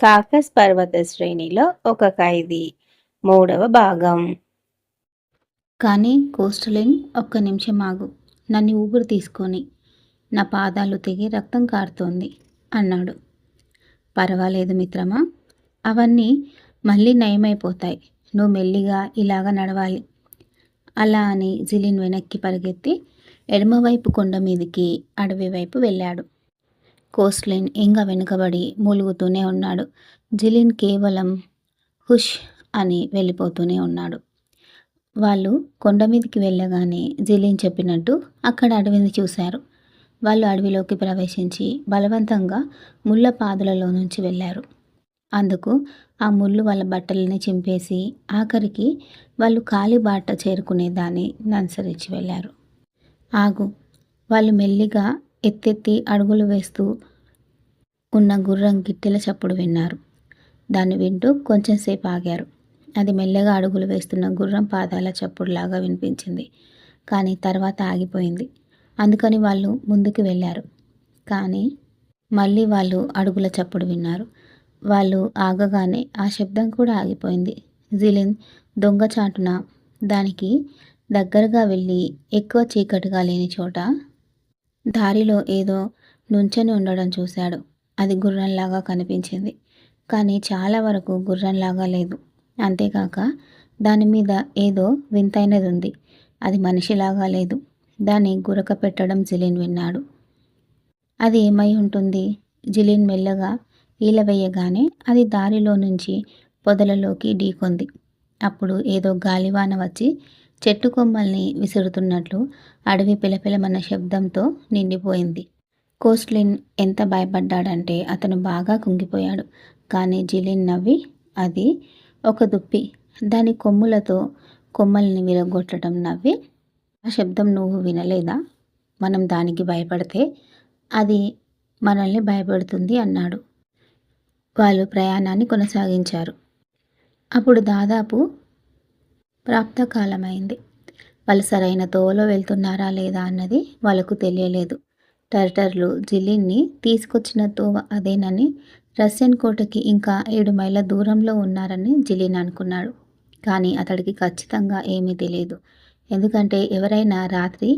Caucus పర్వత శ్రేణిలో ఒక ఖైదీ. మూడవ భాగం. కానీ కోస్టలిన్ ఒక్క నిమిషం ఆగు. నన్ను ఊపిరి తీసుకొని. నా పాదాలు తెగి రక్తం కారుతోంది అన్నాడు. పర్వాలేదు మిత్రమా అవన్నీ మళ్ళీ నయమైపోతాయి. నువ్వు మెల్లిగా ఇలాగ నడవాలి. అలా అని జిలిన్ వెనక్కి పరిగెత్తి ఎడమవైపు కొండ మీదికి అడవి వైపు వెళ్ళాడు. కోస్ట్లైన్ ఇంకా వెనుకబడి మూలుగుతూనే ఉన్నాడు. జిలిన్ కేవలం హుష్ అని వెళ్ళిపోతూనే ఉన్నాడు. వాళ్ళు కొండ మీదకి వెళ్ళగానే జిలిన్ చెప్పినట్టు అక్కడ అడవిని చూశారు. వాళ్ళు అడవిలోకి ప్రవేశించి బలవంతంగా ముళ్ళ పాదులలో నుంచి వెళ్ళారు. అందుకు ఆ ముళ్ళు వాళ్ళ బట్టలని చింపేసి ఆఖరికి వాళ్ళు కాలి బాట చేరుకునేదాన్ని అనుసరించి వెళ్ళారు. ఆగు. వాళ్ళు మెల్లిగా ఎత్తెత్తి అడుగులు వేస్తూ ఉన్న గుర్రం గిట్టెల చప్పుడు విన్నారు. దాన్ని వింటూ కొంచెంసేపు ఆగారు. అది మెల్లగా అడుగులు వేస్తున్న గుర్రం పాదాల చప్పుడులాగా వినిపించింది. కానీ తర్వాత ఆగిపోయింది. అందుకని వాళ్ళు ముందుకు వెళ్ళారు. కానీ మళ్ళీ వాళ్ళు అడుగుల చప్పుడు విన్నారు. వాళ్ళు ఆగగానే ఆ శబ్దం కూడా ఆగిపోయింది. జిలిన్ దొంగచాటున దానికి దగ్గరగా వెళ్ళి ఎక్కువ చీకటిగా లేని చోట దారిలో ఏదో నుంచని ఉండడం చూశాడు. అది గుర్రంలాగా కనిపించింది. కానీ చాలా వరకు గుర్రంలాగా లేదు. అంతేకాక దాని మీద ఏదో వింతైనది ఉంది అది మనిషిలాగా లేదు. దాన్ని గురక పెట్టడం జిలిన్ విన్నాడు. అది ఏమై ఉంటుంది? జిలిన్ మెల్లగా ఈలవేయగానే అది దారిలో నుంచి పొదలలోకి ఢీకొంది. అప్పుడు ఏదో గాలివాన వచ్చి చెట్టు కొమ్మల్ని విసురుతున్నట్లు అడవి పిలపిలమన్న శబ్దంతో నిండిపోయింది. కోస్ట్లిన్ ఎంత భయపడ్డాడంటే అతను బాగా కుంగిపోయాడు. కానీ జిలిన్ నవ్వి అది ఒక దుప్పి. దాని కొమ్ములతో కొమ్మల్ని విరగొట్టడం నవ్వి ఆ శబ్దం నువ్వు వినలేదా? మనం దానికి భయపడితే అది మనల్ని భయపెడుతుంది అన్నాడు. వాళ్ళు ప్రయాణాన్ని కొనసాగించారు. అప్పుడు దాదాపు ప్రాప్తకాలమైంది. వాళ్ళు సరైన తోవలో వెళ్తున్నారా లేదా అన్నది వాళ్ళకు తెలియలేదు. టర్టర్లు జిల్లిన్ని తీసుకొచ్చిన తోవ అదేనని రష్యన్ కోటకి ఇంకా ఏడు మైళ్ళ దూరంలో ఉన్నారని జిలిన్ అనుకున్నాడు. కానీ అతడికి ఖచ్చితంగా ఏమీ తెలియదు. ఎందుకంటే ఎవరైనా రాత్రి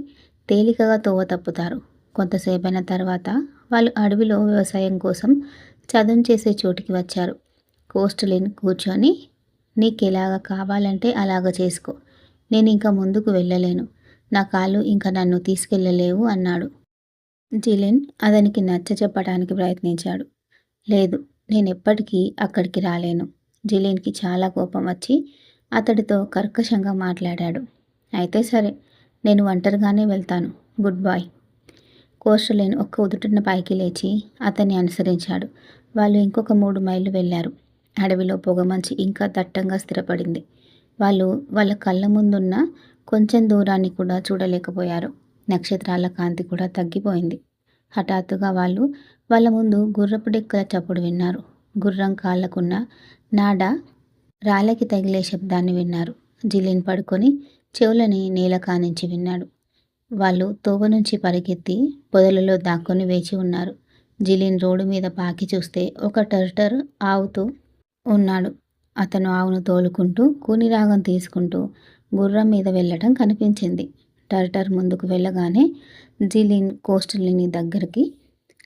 తేలికగా తోవ తప్పుతారు. కొంతసేపైన తర్వాత వాళ్ళు అడవిలో వ్యవసాయం కోసం చదును చేసే చోటికి వచ్చారు. కోస్టలిన్ కూర్చొని నీకు ఎలాగ కావాలంటే అలాగ చేసుకో. నేను ఇంకా ముందుకు వెళ్ళలేను. నా కాళ్ళు ఇంకా నన్ను తీసుకెళ్ళలేవు అన్నాడు. జిలిన్ అతనికి నచ్చ చెప్పడానికి ప్రయత్నించాడు. లేదు నేను ఎప్పటికీ అక్కడికి రాలేను. జిలిన్కి చాలా కోపం వచ్చి అతడితో కర్కశంగా మాట్లాడాడు. అయితే సరే నేను ఒంటరిగానే వెళ్తాను. Good bye. కోస్టలిన్ ఒక్క ఉదుటిన పైకి లేచి అతన్ని అనుసరించాడు. వాళ్ళు ఇంకొక మూడు మైళ్ళు వెళ్ళారు. అడవిలో పొగమంచి ఇంకా దట్టంగా స్థిరపడింది. వాళ్ళు వాళ్ళ కళ్ళ ముందున్న కొంచెం దూరాన్ని కూడా చూడలేకపోయారు. నక్షత్రాల కాంతి కూడా తగ్గిపోయింది. హఠాత్తుగా వాళ్ళు వాళ్ళ ముందు గుర్రపు డెక్కల చప్పుడు విన్నారు. గుర్రం కాళ్ళకున్న నాడ రాళ్ళకి తగిలే శబ్దాన్ని విన్నారు. జిలిన్ పడుకొని చెవులని నేల కానించి విన్నాడు. వాళ్ళు తోవ నుంచి పరిగెత్తి పొదలలో దాక్కొని వేచి ఉన్నారు. జిలిన్ రోడ్డు మీద పాకి చూస్తే ఒక టర్టర్ ఆవుతూ ఉన్నాడు. అతను ఆవును తోలుకుంటూ కూనిరాగం తీసుకుంటూ గుర్రం మీద వెళ్ళటం కనిపించింది. టర్టర్ ముందుకు వెళ్ళగానే జిలిన్ కోస్టలిని దగ్గరికి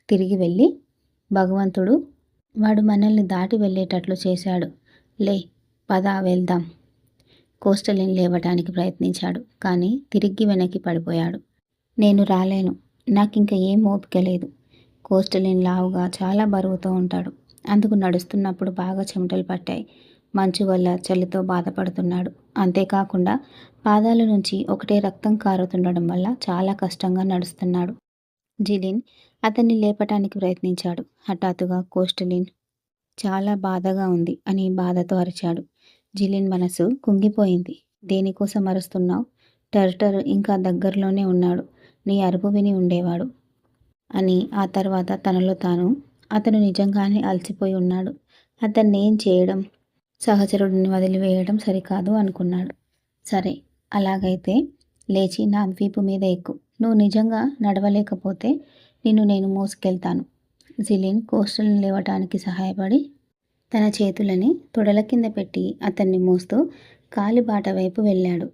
తిరిగి వెళ్ళి భగవంతుడు వాడు మనల్ని దాటి వెళ్ళేటట్లు చేశాడు. లే పద వెళ్దాం. కోస్టలిన్ లేవటానికి ప్రయత్నించాడు కానీ తిరిగి వెనక్కి పడిపోయాడు. నేను రాలేను. నాకు ఇంకా ఏం ఓపిక లేదు. కోస్టలిన్ లావుగా చాలా బరువుతో ఉంటాడు. అందుకు నడుస్తున్నప్పుడు బాగా చెమటలు పట్టాయి. మంచు వల్ల చలితో బాధపడుతున్నాడు. అంతేకాకుండా పాదాల నుంచి ఒకటే రక్తం కారుతుండడం వల్ల చాలా కష్టంగా నడుస్తున్నాడు. జిలిన్ అతన్ని లేపటానికి ప్రయత్నించాడు. హఠాత్తుగా కోస్టలిన్ చాలా బాధగా ఉంది అని బాధతో అరిచాడు. జిలిన్ మనసు కుంగిపోయింది. దేనికోసం అరుస్తున్నావు? టర్టర్ ఇంకా దగ్గరలోనే ఉన్నాడు. నీ అరుపు విని ఉండేవాడు అని ఆ తర్వాత తనలో తాను అతను నిజంగానే అలసిపోయి ఉన్నాడు. అతన్ని ఏం చేయడం? సహచరుడిని వదిలివేయడం సరికాదు అనుకున్నాడు. సరే అలాగైతే లేచి నా వీపు మీద ఎక్కు. నువ్వు నిజంగా నడవలేకపోతే నిన్ను నేను మోసుకెళ్తాను. జిలిన్ కోస్టల్ని లేవటానికి సహాయపడి తన చేతులని తొడల కింద పెట్టి అతన్ని మోస్తూ కాలిబాట వైపు వెళ్ళాడు.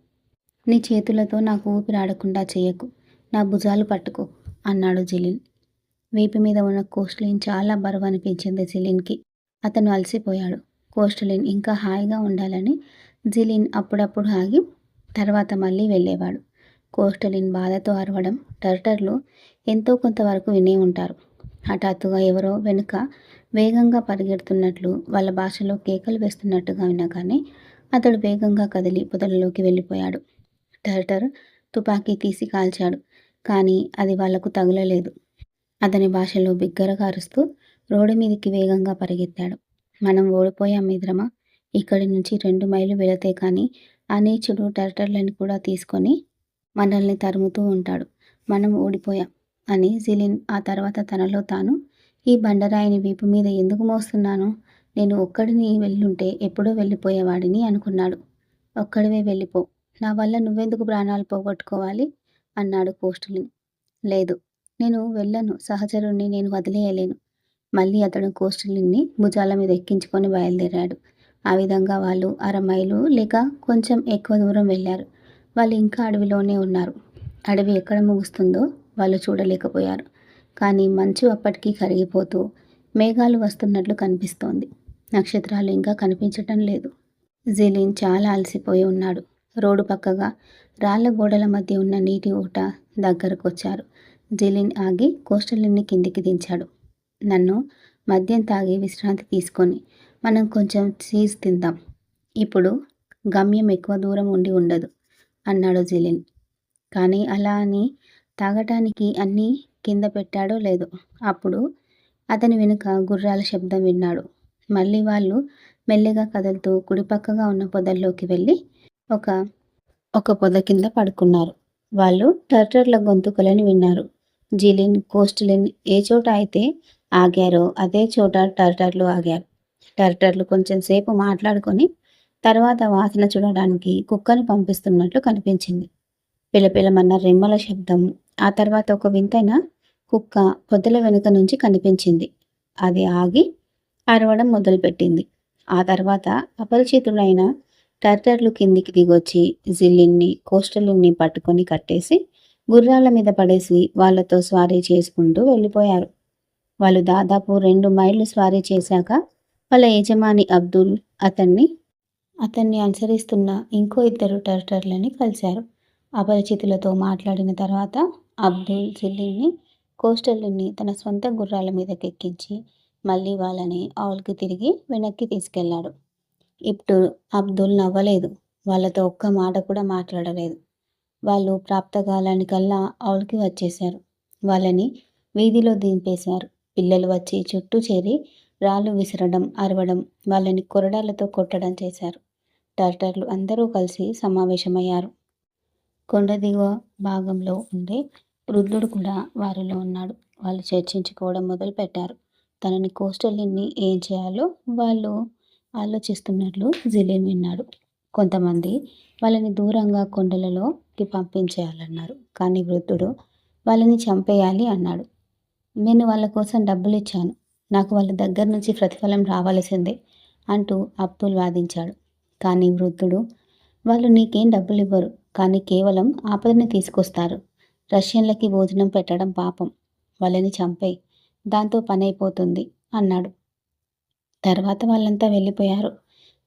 నీ చేతులతో నాకు ఊపిరాడకుండా చేయకు. నా భుజాలు పట్టుకో అన్నాడు జిలిన్. వీపు మీద ఉన్న కోస్టలిన్ చాలా బరువు అనిపించింది జిలిన్కి. అతను అలసిపోయాడు. కోస్టలిన్ ఇంకా హాయిగా ఉండాలని జిలిన్ అప్పుడప్పుడు ఆగి తర్వాత మళ్ళీ వెళ్ళేవాడు. కోస్టలిన్ బాధతో అరవడం టర్టర్లు ఎంతో కొంతవరకు వినే ఉంటారు. హఠాత్తుగా ఎవరో వెనుక వేగంగా పరిగెడుతున్నట్లు వాళ్ళ భాషలో కేకలు వేస్తున్నట్టుగా విన్నా కానీ అతడు వేగంగా కదిలి పొదలలోకి వెళ్ళిపోయాడు. టర్టర్ తుపాకీ తీసి కాల్చాడు కానీ అది వాళ్ళకు తగులలేదు. అతని భాషలో బిగ్గరగా అరుస్తూ రోడ్డు మీదకి వేగంగా పరిగెత్తాడు. మనం ఓడిపోయాం మిత్రమా? ఇక్కడి నుంచి రెండు మైలు వెళితే కానీ ఆ నీచుడు టర్టర్లను కూడా తీసుకొని మనల్ని తరుముతూ ఉంటాడు. మనం ఓడిపోయాం అని జిలిన్ ఆ తర్వాత తనలో తాను ఈ బండరాయిని వీపు మీద ఎందుకు మోస్తున్నాను? నేను ఒక్కడిని వెళ్ళుంటే ఎప్పుడో వెళ్ళిపోయేవాడిని అనుకున్నాడు. ఒక్కడివే వెళ్ళిపో. నా వల్ల నువ్వెందుకు ప్రాణాలు పోగొట్టుకోవాలి? అన్నాడు కోస్టలిన్ లేదు. నేను వెళ్ళను. సహచరుణ్ణి నేను వదిలేయలేను. మళ్ళీ అతడు కోస్టలిన్ని భుజాల మీద ఎక్కించుకొని బయలుదేరాడు. ఆ విధంగా వాళ్ళు అర మైలు లేక కొంచెం ఎక్కువ దూరం వెళ్ళారు. వాళ్ళు ఇంకా అడవిలోనే ఉన్నారు. అడవి ఎక్కడ ముగుస్తుందో వాళ్ళు చూడలేకపోయారు. కానీ మంచు అప్పటికీ కరిగిపోతూ మేఘాలు వస్తున్నట్లు కనిపిస్తోంది. నక్షత్రాలు ఇంకా కనిపించటం లేదు. జిలిన్ చాలా అలసిపోయి ఉన్నాడు. రోడ్డు పక్కగా రాళ్ళ గోడల మధ్య ఉన్న నీటి ఊట దగ్గరకు వచ్చారు జిలిన్ ఆగి కోస్టలిన్ని కిందికి దించాడు. నన్ను మద్యం తాగి విశ్రాంతి తీసుకొని మనం కొంచెం చీజ్ తిందాం. ఇప్పుడు గమ్యం ఎక్కువ దూరం ఉండి ఉండదు అన్నాడు జిలిన్. కానీ అలా అని తాగటానికి అన్నీ కింద పెట్టాడో లేదో? అప్పుడు అతని వెనుక గుర్రాల శబ్దం విన్నాడు. మళ్ళీ వాళ్ళు మెల్లిగా కదులుతూ కుడిపక్కగా ఉన్న పొదల్లోకి వెళ్ళి ఒక ఒక పొద కింద పడుకున్నారు. వాళ్ళు టర్టర్ల గొంతుకులని విన్నారు. జిలిన్ కోస్టలిన్ ఏ చోట అయితే ఆగారో అదే చోట టర్టర్లు ఆగారు టర్టర్లు కొంచెం సేపు మాట్లాడుకొని తర్వాత వాసన చూడడానికి కుక్కని పంపిస్తున్నట్లు కనిపించింది. పిలపిలమన్న రెమ్మల శబ్దం ఆ తర్వాత ఒక వింతైన కుక్క పొద్దుల వెనుక నుంచి కనిపించింది. అది ఆగి అరవడం మొదలుపెట్టింది. ఆ తర్వాత అపరిచితుడైన టర్టర్లు కిందికి దిగొచ్చి జిల్లిన్ని కోస్టలిన్ని పట్టుకొని కట్టేసి గుర్రాల మీద పడేసి వాళ్ళతో స్వారీ చేసుకుంటూ వెళ్ళిపోయారు. వాళ్ళు దాదాపు రెండు మైళ్ళు స్వారీ చేశాక వాళ్ళ యజమాని అబ్దుల్ అతన్ని అతన్ని అనుసరిస్తున్న ఇంకో ఇద్దరు టర్టర్లని కలిశారు. అపరిచితులతో మాట్లాడిన తర్వాత అబ్దుల్ జిల్లిని కోస్టల్ని తన సొంత గుర్రాల మీదకి ఎక్కించి మళ్ళీ వాళ్ళని ఆవుల్కి తిరిగి వెనక్కి తీసుకెళ్ళాడు. ఇప్పుడు అబ్దుల్ నవ్వలేదు. వాళ్ళతో ఒక్క మాట కూడా మాట్లాడలేదు. వాళ్ళు ప్రాప్తకాలానికల్లా ఆవులకి వచ్చేశారు. వాళ్ళని వీధిలో దింపేశారు. పిల్లలు వచ్చి చుట్టూ చేరి రాళ్ళు విసరడం అరవడం వాళ్ళని కొరడాలతో కొట్టడం చేశారు. టర్టర్లు అందరూ కలిసి సమావేశమయ్యారు. కొండ దిగువ భాగంలో ఉండే వృద్ధుడు కూడా వారిలో ఉన్నాడు. వాళ్ళు చర్చించుకోవడం మొదలుపెట్టారు. తనని కోస్టల్ని ఏం చేయాలో వాళ్ళు ఆలోచిస్తున్నట్లు జిలేం విన్నాడు. కొంతమంది వాళ్ళని దూరంగా కొండలలోకి పంపించేయాలన్నారు. కానీ వృద్ధుడు వాళ్ళని చంపేయాలి అన్నాడు. నేను వాళ్ళ కోసం డబ్బులు ఇచ్చాను. నాకు వాళ్ళ దగ్గర నుంచి ప్రతిఫలం రావాల్సిందే అంటూ అబ్దుల్ వాదించాడు. కానీ వృద్ధుడు వాళ్ళు నీకేం డబ్బులు ఇవ్వరు. కానీ కేవలం ఆపదని తీసుకొస్తారు. రష్యన్లకి భోజనం పెట్టడం పాపం. వాళ్ళని చంపేయి దాంతో పని అయిపోతుంది అన్నాడు. తర్వాత వాళ్ళంతా వెళ్ళిపోయారు.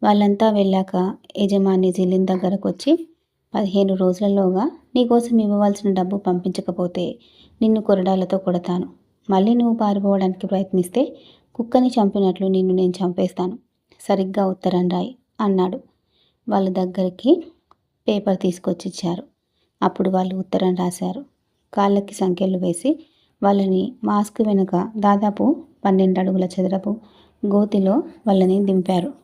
వాళ్ళంతా వెళ్ళాక యజమాని జిలిన్ దగ్గరకు వచ్చి పదిహేను రోజులలోగా నీకోసం ఇవ్వవలసిన డబ్బు పంపించకపోతే నిన్ను కొరడాలతో కొడతాను. మళ్ళీ నువ్వు పారిపోవడానికి ప్రయత్నిస్తే కుక్కని చంపినట్లు నిన్ను నేను చంపేస్తాను. సరిగ్గా ఉత్తరం రాయి అన్నాడు. వాళ్ళ దగ్గరికి పేపర్ తీసుకొచ్చి ఇచ్చారు. అప్పుడు వాళ్ళు ఉత్తరం రాశారు. కాళ్ళకి సంఖ్యలు వేసి వాళ్ళని మాస్క్ వెనుక దాదాపు పన్నెండు అడుగుల చదరపు గోతిలో వాళ్ళని దింపారు.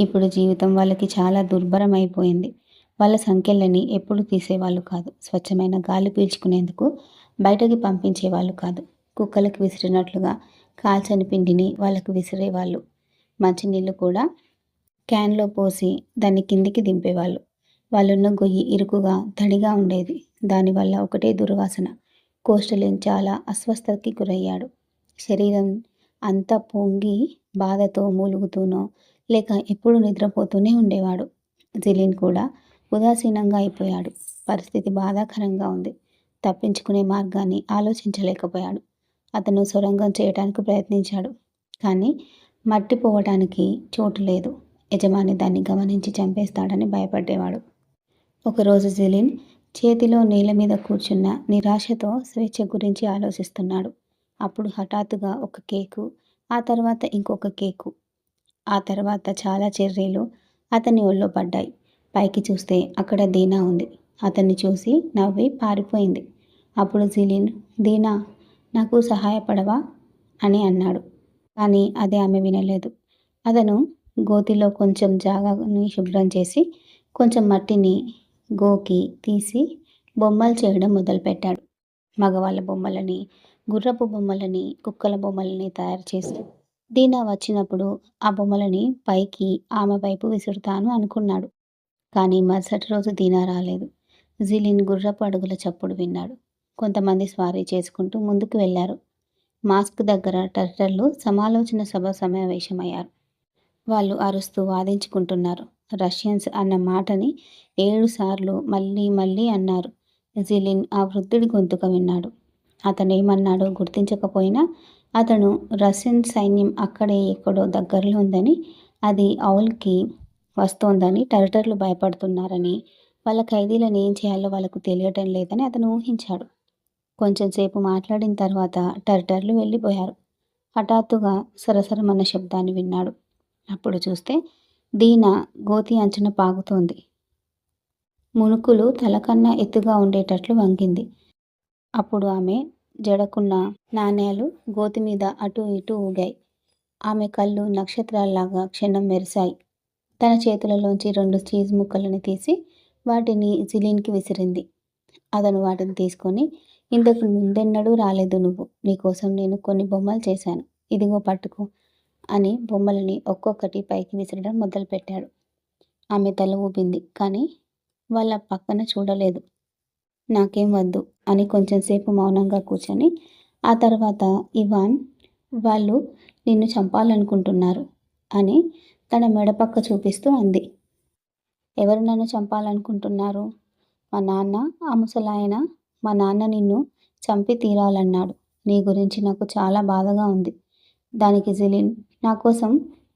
ఇప్పుడు జీవితం వాళ్ళకి చాలా దుర్భరం అయిపోయింది వాళ్ళ సంఖ్యలని ఎప్పుడు తీసేవాళ్ళు కాదు. స్వచ్ఛమైన గాలి పీల్చుకునేందుకు బయటకి పంపించేవాళ్ళు కాదు. కుక్కలకు విసిరినట్లుగా కాల్చని పిండిని వాళ్ళకు విసిరేవాళ్ళు. మంచినీళ్ళు కూడా క్యాన్లో పోసి దాన్ని కిందికి దింపేవాళ్ళు. వాళ్ళున్న గొయ్యి ఇరుకుగా తడిగా ఉండేది. దానివల్ల ఒకటే దుర్వాసన. కోస్టలిన్ చాలా అస్వస్థతకి గురయ్యాడు. శరీరం అంతా పొంగి బాధతో మూలుగుతూనో లేక ఎప్పుడు నిద్రపోతూనే ఉండేవాడు. జిలిన్ కూడా ఉదాసీనంగా అయిపోయాడు. పరిస్థితి బాధాకరంగా ఉంది. తప్పించుకునే మార్గాన్ని ఆలోచించలేకపోయాడు. అతను సొరంగం చేయడానికి ప్రయత్నించాడు. కానీ మట్టి పోవటానికి చోటు లేదు. యజమాని దాన్ని గమనించి చంపేస్తాడని భయపడేవాడు ఒకరోజు జిలిన్ చేతిలో నేల మీద కూర్చున్న నిరాశతో స్వేచ్ఛ గురించి ఆలోచిస్తున్నాడు. అప్పుడు హఠాత్తుగా ఒక కేకు ఆ తర్వాత ఇంకొక కేకు ఆ తర్వాత చాలా చెర్రీలు అతని ఒళ్ళో పడ్డాయి. పైకి చూస్తే అక్కడ దీనా ఉంది. అతన్ని చూసి నవ్వి పారిపోయింది. అప్పుడు జిలిన్ దీనా నాకు సహాయపడవా? అని అన్నాడు. కానీ అది ఆమె వినలేదు. అతను గోతిలో కొంచెం జాగాని శుభ్రం చేసి కొంచెం మట్టిని గోకి తీసి బొమ్మలు చేయడం మొదలుపెట్టాడు. మగవాళ్ళ బొమ్మలని గుర్రపు బొమ్మలని కుక్కల బొమ్మలని తయారు చేసి దీనా వచ్చినప్పుడు ఆ బొమ్మలని పైకి ఆమె వైపు విసురుతాను అనుకున్నాడు. కానీ మరుసటి రోజు దీనా రాలేదు. జిలిన్ గుర్రపు అడుగుల చప్పుడు విన్నాడు. కొంతమంది స్వారీ చేసుకుంటూ ముందుకు వెళ్ళారు. మాస్క్ దగ్గర టర్టర్లు సమాలోచన సభ సమావేశమయ్యారు. వాళ్ళు అరుస్తూ వాదించుకుంటున్నారు. రష్యన్స్ అన్న మాటని ఏడు సార్లు మళ్ళీ మళ్ళీ అన్నారు. జిలిన్ ఆ వృద్ధుడి గొంతుక విన్నాడు. అతనేమన్నాడో గుర్తించకపోయినా అతను రష్యన్ సైన్యం అక్కడే ఎక్కడో దగ్గరలో ఉందని అది ఔల్కి వస్తోందని టర్టర్లు భయపడుతున్నారని వాళ్ళ ఖైదీలను ఏం చేయాలో వాళ్ళకు తెలియటం లేదని అతను ఊహించాడు. కొంచెం సేపు మాట్లాడిన తర్వాత టర్టర్లు వెళ్ళిపోయారు. హఠాత్తుగా సరసరమన్న శబ్దాన్ని విన్నాడు. అప్పుడు చూస్తే దీన గోతి అంచన పాగుతోంది. మునుకులు తలకన్నా ఎత్తుగా ఉండేటట్లు వంగింది. అప్పుడు ఆమె జడకున్న నాణేలు గోతి మీద అటు ఇటు ఊగాయి. ఆమె కళ్ళు నక్షత్రాల్లాగా క్షణం మెరిశాయి. తన చేతులలోంచి రెండు చీజ్ ముక్కలను తీసి వాటిని జిలీన్కి విసిరింది. అతను వాటిని తీసుకొని ఇంతకు ముందెన్నడూ రాలేదు నువ్వు. నీకోసం నేను కొన్ని బొమ్మలు చేశాను. ఇదిగో పట్టుకో అని బొమ్మలని ఒక్కొక్కటి పైకి విసరడం మొదలుపెట్టాడు. ఆమె తల ఊపింది కానీ వాళ్ళ పక్కన చూడలేదు. నాకేం వద్దు. అని కొంచెంసేపు మౌనంగా కూర్చొని ఆ తర్వాత ఇవాన్ వాళ్ళు నిన్ను చంపాలనుకుంటున్నారు అని తన మెడపక్క చూపిస్తూ అంది. ఎవరు నన్ను చంపాలనుకుంటున్నారు? మా నాన్న ఆ ముసలాయన మా నాన్న నిన్ను చంపి తీరాలన్నాడు. నీ గురించి నాకు చాలా బాధగా ఉంది. దానికి జిలిన్ నా కోసం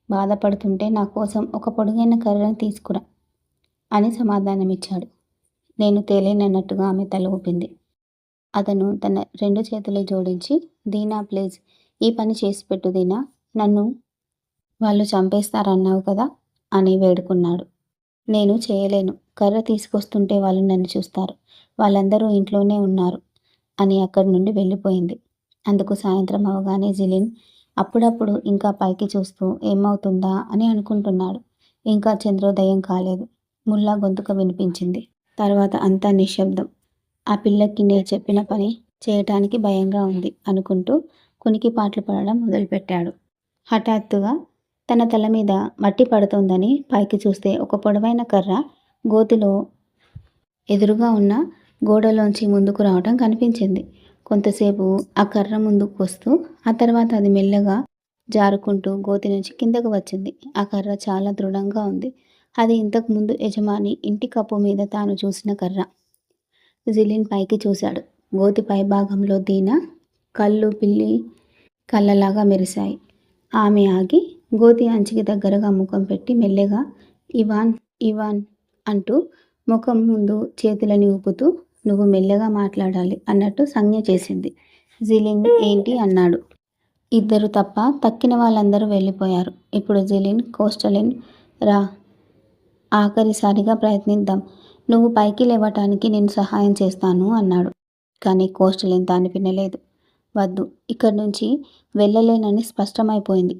బాధపడుతుంటే నా కోసం ఒక పొడుగైన కర్రను తీసుకురా అని సమాధానమిచ్చాడు. నేను తేలేనన్నట్టుగా ఆమె తల ఊపింది. అతను తన రెండు చేతులు జోడించి దీనా ప్లీజ్ ఈ పని చేసి పెట్టు దీనా నన్ను వాళ్ళు చంపేస్తారన్నావు కదా అని వేడుకున్నాడు. నేను చేయలేను కర్ర తీసుకొస్తుంటే వాళ్ళు నన్ను చూస్తారు వాళ్ళందరూ ఇంట్లోనే ఉన్నారు అని అక్కడి నుండి వెళ్ళిపోయింది. అందుకు సాయంత్రం అవగానే జిలిన్ అప్పుడప్పుడు ఇంకా పైకి చూస్తూ ఏమవుతుందా? అని అనుకుంటున్నాడు. ఇంకా చంద్రోదయం కాలేదు. ముల్లా గొంతుక వినిపించింది. తర్వాత అంతా నిశ్శబ్దం. ఆ పిల్లకి నేను చెప్పిన పని చేయటానికి భయంగా ఉంది అనుకుంటూ కునికి పాటలు పడడం మొదలుపెట్టాడు. హఠాత్తుగా తన తల మీద మట్టి పడుతోందని పైకి చూస్తే ఒక పొడవైన కర్ర గోతిలో ఎదురుగా ఉన్న గోడలోంచి ముందుకు రావడం కనిపించింది. కొంతసేపు ఆ కర్ర ముందుకు వస్తూ ఆ తర్వాత అది మెల్లగా జారుకుంటూ గోతి నుంచి కిందకు వచ్చింది. ఆ కర్ర చాలా దృఢంగా ఉంది. అది ఇంతకుముందు యజమాని ఇంటి కప్పు మీద తాను చూసిన కర్ర. జిలిన్ పైకి చూశాడు. గోతి పైభాగంలో దీన కళ్ళు పిల్లి కళ్ళలాగా మెరిశాయి. ఆమె ఆగి గోతి అంచికి దగ్గరగా ముఖం పెట్టి మెల్లగా ఇవాన్ ఇవాన్ అంటూ ముఖం ముందు చేతులని ఊపుతూ నువ్వు మెల్లగా మాట్లాడాలి అన్నట్టు సంజ్ఞ చేసింది. జిలిన్ ఏంటి అన్నాడు. ఇద్దరు తప్ప తక్కిన వాళ్ళందరూ వెళ్ళిపోయారు. ఇప్పుడు జిలిన్ కోస్టలిన్ రా. ఆఖరిసారిగా ప్రయత్నిద్దాం. నువ్వు పైకి లేవటానికి నేను సహాయం చేస్తాను అన్నాడు. కానీ కోస్టలిన్ దాన్ని వినలేదు. వద్దు ఇక్కడి నుంచి వెళ్ళలేనని స్పష్టమైపోయింది.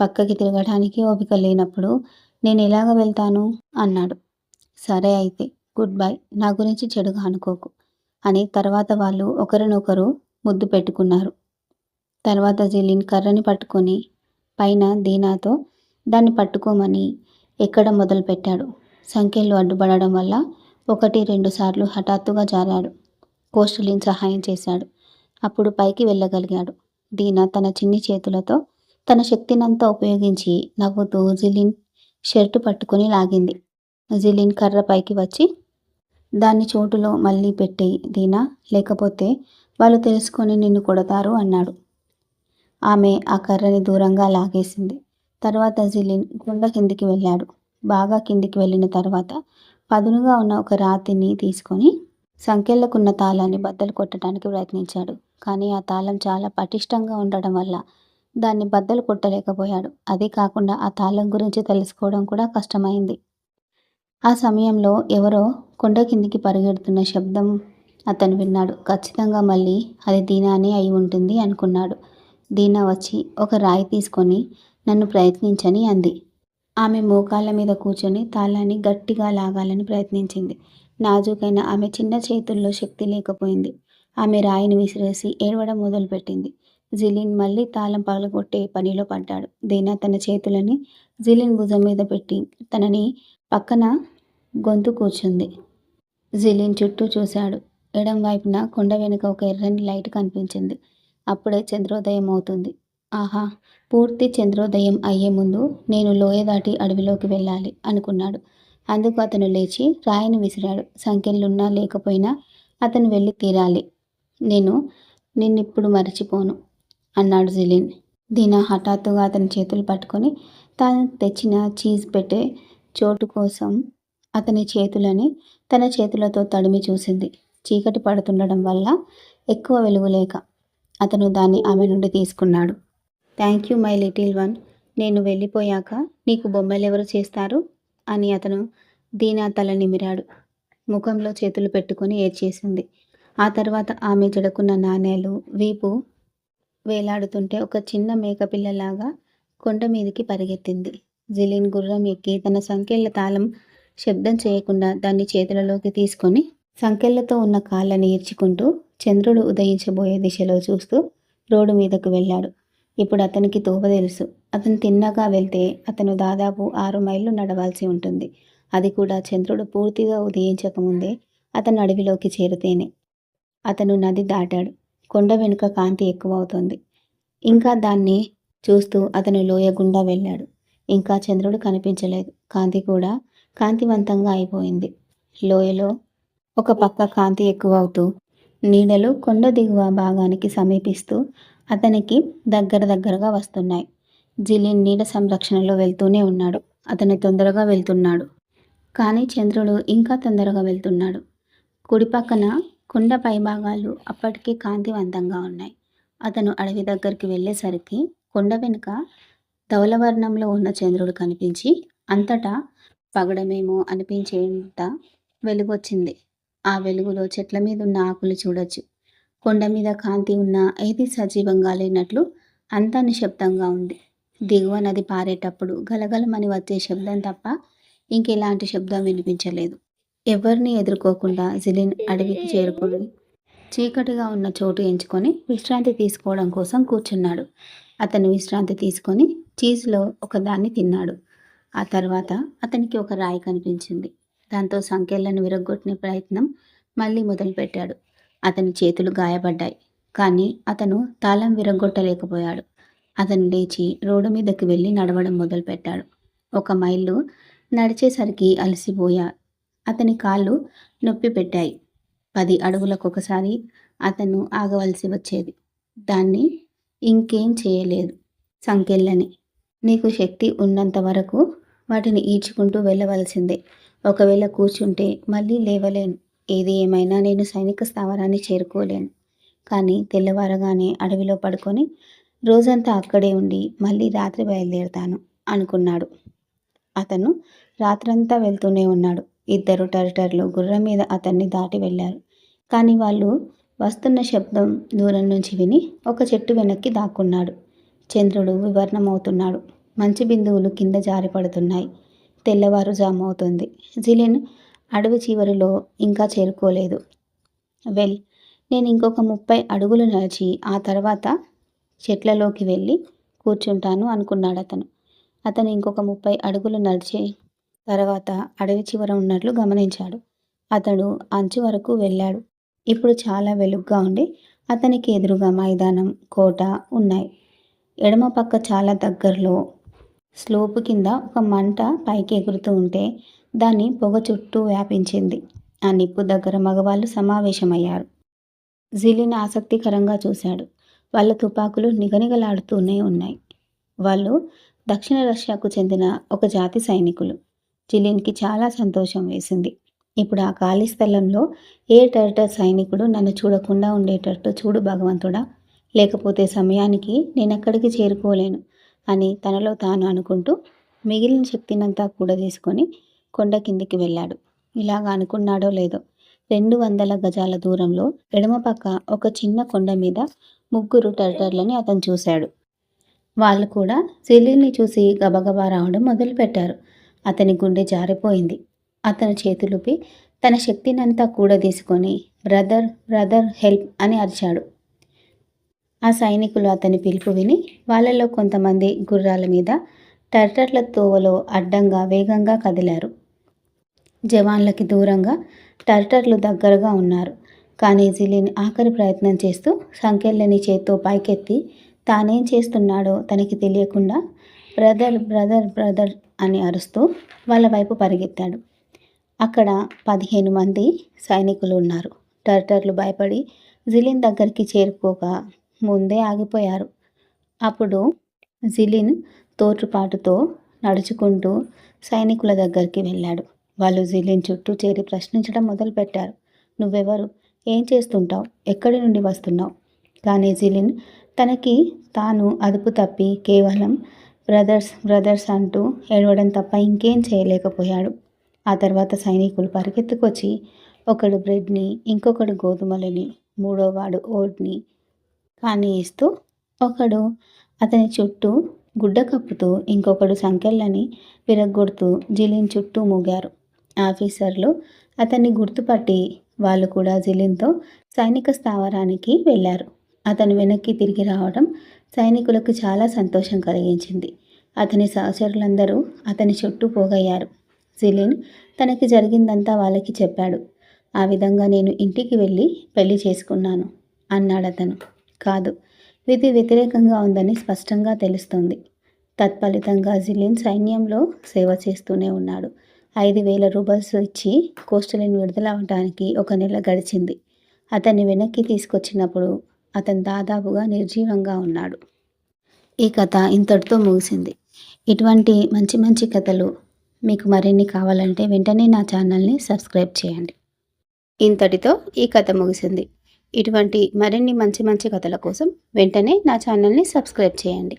పక్కకి తిరగడానికి ఓపిక లేనప్పుడు నేను ఎలాగ వెళ్తాను? అన్నాడు. సరే అయితే గుడ్ బై. నా గురించి చెడుగా అనుకోకు. అని తర్వాత వాళ్ళు ఒకరినొకరు ముద్దు పెట్టుకున్నారు. తర్వాత జిలిన్ కర్రని పట్టుకొని పైన దీనాతో దాన్ని పట్టుకోమని ఎక్కడ మొదలుపెట్టాడు? సంఖ్యలు అడ్డుపడడం వల్ల ఒకటి రెండు సార్లు హఠాత్తుగా జారాడు. కోస్టలిన్ సహాయం చేశాడు. అప్పుడు పైకి వెళ్ళగలిగాడు. దీనా తన చిన్ని చేతులతో తన శక్తినంతా ఉపయోగించి నవ్వుతూ జిలిన్ షర్టు పట్టుకొని లాగింది. జిలిన్ కర్ర పైకి వచ్చి దాన్ని చోటులో మళ్ళీ పెట్టి దీనా లేకపోతే వాళ్ళు తెలుసుకొని నిన్ను కొడతారు అన్నాడు. ఆమె ఆ కర్రని దూరంగా లాగేసింది. తర్వాత జిలిన్ గుండ కిందికి వెళ్ళాడు. బాగా కిందికి వెళ్ళిన తర్వాత పదునుగా ఉన్న ఒక రాతిని తీసుకొని సంఖ్యలకున్న తాళాన్ని బద్దలు కొట్టడానికి ప్రయత్నించాడు. కానీ ఆ తాళం చాలా పటిష్టంగా ఉండడం వల్ల దాన్ని బద్దలు కొట్టలేకపోయాడు. అదే కాకుండా ఆ తాళం గురించి తెలుసుకోవడం కూడా కష్టమైంది. ఆ సమయంలో ఎవరో కొండ కిందికి పరిగెడుతున్న శబ్దం అతను విన్నాడు. ఖచ్చితంగా మళ్ళీ అది దీనానే అయి ఉంటుంది అనుకున్నాడు. దీనా వచ్చి ఒక రాయి తీసుకొని నన్ను ప్రయత్నించని అంది. ఆమె మోకాళ్ళ మీద కూర్చొని తాళాన్ని గట్టిగా లాగాలని ప్రయత్నించింది. నాజూకైన ఆమె చిన్న చేతుల్లో శక్తి లేకపోయింది. ఆమె రాయిని విసిరేసి ఏడవడం మొదలుపెట్టింది. జిలిన్ మళ్ళీ తాళం పగలగొట్టే పనిలో పడ్డాడు. దీనా తన చేతులని జిలిన్ భుజం మీద పెట్టి తనని పక్కన గొంతు కూర్చుంది. జిలిన్ చుట్టూ చూశాడు. ఎడం వైపున కొండ వెనుక ఒక ఎర్రని లైట్ కనిపించింది. అప్పుడే చంద్రోదయం అవుతుంది. ఆహా పూర్తి చంద్రోదయం అయ్యే ముందు నేను లోయ దాటి అడవిలోకి వెళ్ళాలి అనుకున్నాడు. అందుకు అతను లేచి రాయిని విసిరాడు. సంఖ్యలున్నా లేకపోయినా అతను వెళ్ళి తీరాలి. నేను నిన్నిప్పుడు మరచిపోను అన్నాడు జిలిన్. దీనా హఠాత్తుగా అతని చేతులు పట్టుకొని తాను తెచ్చిన చీజ్ పెట్టే చోటు కోసం అతని చేతులని తన చేతులతో తడిమి చూసింది. చీకటి పడుతుండడం వల్ల ఎక్కువ వెలుగు లేక అతను దాన్ని ఆమె నుండి తీసుకున్నాడు. Thank you my little one నేను వెళ్ళిపోయాక నీకు బొమ్మలు ఎవరు చేస్తారు? అని అతను దీనా తల నిమిరాడు. ముఖంలో చేతులు పెట్టుకొని ఏడ్చేసింది. ఆ తర్వాత ఆమె జడకున్న నాణేలు వీపు వేలాడుతుంటే ఒక చిన్న మేకపిల్లలాగా కొండ మీదికి పరిగెత్తింది. జిలిన్ గుర్రం ఎక్కి తన సంఖ్యల తాళం శబ్దం చేయకుండా దాన్ని చేతులలోకి తీసుకొని సంకెళ్ళతో ఉన్న కాళ్ళని ఈడ్చుకుంటూ చంద్రుడు ఉదయించబోయే దిశలో చూస్తూ రోడ్డు మీదకు వెళ్ళాడు. ఇప్పుడు అతనికి తోవ తెలుసు. అతను తిన్నగా వెళ్తే అతను దాదాపు ఆరు మైళ్ళు నడవాల్సి ఉంటుంది. అది కూడా చంద్రుడు పూర్తిగా ఉదయించకముందే అతను అడవిలోకి చేరితేనే. అతను నది దాటాడు. కొండ వెనుక కాంతి ఎక్కువ అవుతుంది ఇంకా దాన్ని చూస్తూ అతను లోయ గుండా వెళ్ళాడు. ఇంకా చంద్రుడు కనిపించలేదు. కాంతి కూడా కాంతివంతంగా అయిపోయింది. లోయలో ఒక పక్క కాంతి ఎక్కువ అవుతూ నీడలు కొండ దిగువ భాగానికి సమీపిస్తూ అతనికి దగ్గర దగ్గరగా వస్తున్నాయి. జిలిన్ నీడ సంరక్షణలో వెళ్తూనే ఉన్నాడు. అతను తొందరగా వెళ్తున్నాడు. కానీ చంద్రుడు ఇంకా తొందరగా వెళ్తున్నాడు. కుడి పక్కన కొండ పైభాగాలు అప్పటికే కాంతివంతంగా ఉన్నాయి. అతను అడవి దగ్గరికి వెళ్ళేసరికి కొండ వెనుక ధవలవర్ణంలో ఉన్న చంద్రుడు కనిపించి అంతటా పగడమేమో అనిపించేంత వెలుగొచ్చింది. ఆ వెలుగులో చెట్ల మీద ఉన్న ఆకులు చూడొచ్చు. కొండ మీద కాంతి ఉన్న ఏది సజీవంగా లేనట్లు అంతా నిశ్శబ్దంగా ఉంది. దిగువ నది పారేటప్పుడు గలగలమని వచ్చే శబ్దం తప్ప ఇంకెలాంటి శబ్దం వినిపించలేదు. ఎవరిని ఎదుర్కోకుండా జిలిన్ అడవికి చేరుకొని చీకటిగా ఉన్న చోటు ఎంచుకొని విశ్రాంతి తీసుకోవడం కోసం కూర్చున్నాడు. అతను విశ్రాంతి తీసుకొని చీజ్లో ఒకదాన్ని తిన్నాడు. ఆ తర్వాత అతనికి ఒక రాయి కనిపించింది. దాంతో సంఖ్యలను విరగొట్టిన ప్రయత్నం మళ్ళీ మొదలుపెట్టాడు. అతని చేతులు గాయపడ్డాయి. కానీ అతను తాళం విరగొట్టలేకపోయాడు అతను లేచి రోడ్డు మీదకి వెళ్ళి నడవడం మొదలుపెట్టాడు. ఒక మైళ్ళు నడిచేసరికి అలసిపోయా. అతని కాళ్ళు నొప్పి పెట్టాయి. పది అడుగులకు ఒకసారి అతను ఆగవలసి వచ్చేది. దాన్ని ఇంకేం చేయలేదు. సంకెళ్ళని. నీకు శక్తి ఉన్నంత వరకు వాటిని ఈడ్చుకుంటూ వెళ్ళవలసిందే. ఒకవేళ కూర్చుంటే మళ్ళీ లేవలేను. ఏది ఏమైనా నేను సైనిక స్థావరాన్ని చేరుకోలేను. కానీ తెల్లవారగానే అడవిలో పడుకొని రోజంతా అక్కడే ఉండి మళ్ళీ రాత్రి బయలుదేరుతాను అనుకున్నాడు. అతను రాత్రంతా వెళ్తూనే ఉన్నాడు. ఇద్దరు టర్టర్లు గుర్రం మీద అతన్ని దాటి వెళ్ళారు. కానీ వాళ్ళు వస్తున్న శబ్దం దూరం నుంచి విని ఒక చెట్టు వెనక్కి దాక్కున్నాడు. చంద్రుడు వివర్ణమవుతున్నాడు. మంచి బిందువులు కింద జారి పడుతున్నాయి తెల్లవారుజాము అవుతుంది. జిలిన్ అడవి చివరిలో ఇంకా చేరుకోలేదు. వెల్ నేను ఇంకొక ముప్పై అడుగులు నడిచి ఆ తర్వాత చెట్లలోకి వెళ్ళి కూర్చుంటాను అనుకున్నాడు అతను. అతను ఇంకొక ముప్పై అడుగులు నడిచే తర్వాత అడవి చివర ఉన్నట్లు గమనించాడు. అతడు అంచు వరకు వెళ్ళాడు. ఇప్పుడు చాలా వెలుగ్గా ఉండి అతనికి ఎదురుగా మైదానం కోట ఉన్నాయి. ఎడమ పక్క చాలా దగ్గరలో స్లోపు కింద ఒక మంట పైకి ఎగురుతూ ఉంటే దాన్ని పొగ చుట్టూ వ్యాపించింది. ఆ నిప్పు దగ్గర మగవాళ్ళు సమావేశమయ్యారు. జిలిన్ ఆసక్తికరంగా చూశాడు. వాళ్ళ తుపాకులు నిగనిగలాడుతూనే ఉన్నాయి. వాళ్ళు దక్షిణ రష్యాకు చెందిన ఒక జాతి సైనికులు. జిలిన్కి చాలా సంతోషం వేసింది. ఇప్పుడు ఆ ఖాళీ స్థలంలో ఏ టెరిటర్ సైనికుడు నన్ను చూడకుండా ఉండేటట్టు చూడు భగవంతుడా! లేకపోతే సమయానికి నేను ఎక్కడికి చేరుకోలేను అని తనలో తాను అనుకుంటూ మిగిలిన శక్తినంతా కూడా తీసుకొని కొండ కిందికి వెళ్ళాడు. ఇలాగ అనుకున్నాడో లేదో. రెండు వందల గజాల దూరంలో ఎడమ పక్క ఒక చిన్న కొండ మీద ముగ్గురు టర్టర్లని అతను చూశాడు. వాళ్ళు కూడా సిలీని చూసి గబగబా రావడం మొదలుపెట్టారు. అతని గుండె జారిపోయింది. అతను చేతులుపి తన శక్తినంతా కూడా తీసుకొని బ్రదర్ బ్రదర్ హెల్ప్ అని అరిచాడు. ఆ సైనికులు అతని పిలుపు విని వాళ్ళలో కొంతమంది గుర్రాల మీద టర్టర్ల తోవలో అడ్డంగా వేగంగా కదిలారు. జవాన్లకి దూరంగా టర్టర్లు దగ్గరగా ఉన్నారు. కానీ జిలిన్ ఆఖరి ప్రయత్నం చేస్తూ సంకెళ్ళని చేత్తో పైకెత్తి తానేం చేస్తున్నాడో తనకి తెలియకుండా బ్రదర్ బ్రదర్ బ్రదర్ అని అరుస్తూ వాళ్ళ వైపు పరిగెత్తాడు. అక్కడ పదిహేను మంది సైనికులు ఉన్నారు. టర్టర్లు భయపడి జిలిన్ దగ్గరికి చేరుకోక ముందే ఆగిపోయారు. అప్పుడు జిలిన్ తోటుపాటుతో నడుచుకుంటూ సైనికుల దగ్గరికి వెళ్ళాడు. వాళ్ళు జిలిన్ చుట్టూ చేరి ప్రశ్నించడం మొదలుపెట్టారు. నువ్వెవరు? ఏం చేస్తుంటావు? ఎక్కడి నుండి వస్తున్నావు? కానీ జిలిన్ తనకి తాను అదుపు తప్పి కేవలం బ్రదర్స్ బ్రదర్స్ అంటూ ఏడవడం తప్ప ఇంకేం చేయలేకపోయాడు. ఆ తర్వాత సైనికులు పరిగెత్తుకొచ్చి ఒకడు బ్రెడ్ని ఇంకొకడు గోధుమలని మూడోవాడు ఓట్ని కానీ ఇస్తూ ఒకడు అతని చుట్టూ గుడ్డ కప్పుతూ ఇంకొకడు సంకెళ్ళని విరగ్గొడుతూ జిలిన్ చుట్టూ మూగారు. ఆఫీసర్లు అతన్ని గుర్తుపట్టి వాళ్ళు కూడా జిలిన్తో సైనిక స్థావరానికి వెళ్ళారు. అతను వెనక్కి తిరిగి రావడం సైనికులకు చాలా సంతోషం కలిగించింది. అతని సహచరులందరూ అతని చుట్టూ పోగయ్యారు. జిలిన్ తనకి జరిగిందంతా వాళ్ళకి చెప్పాడు. ఆ విధంగా నేను ఇంటికి వెళ్ళి పెళ్ళి చేసుకున్నాను అన్నాడు అతను. కాదు విధి వ్యతిరేకంగా ఉందని స్పష్టంగా తెలుస్తోంది. తత్ఫలితంగా జిలిన్ సైన్యంలో సేవ చేస్తూనే ఉన్నాడు. ఐదు వేల రూపాయలు ఇచ్చి కోస్టలిన్ విడుదల అవడానికి ఒక నెల గడిచింది. అతన్ని వెనక్కి తీసుకొచ్చినప్పుడు అతను దాదాపుగా నిర్జీవంగా ఉన్నాడు. ఈ కథ ఇంతటితో ముగిసింది. ఇటువంటి మంచి మంచి కథలు మీకు మరిన్ని కావాలంటే వెంటనే నా ఛానల్ని సబ్స్క్రైబ్ చేయండి. ఇంతటితో ఈ కథ ముగిసింది. ఇటువంటి మరిన్ని మంచి మంచి కథల కోసం వెంటనే నా ఛానల్ని సబ్స్క్రైబ్ చేయండి.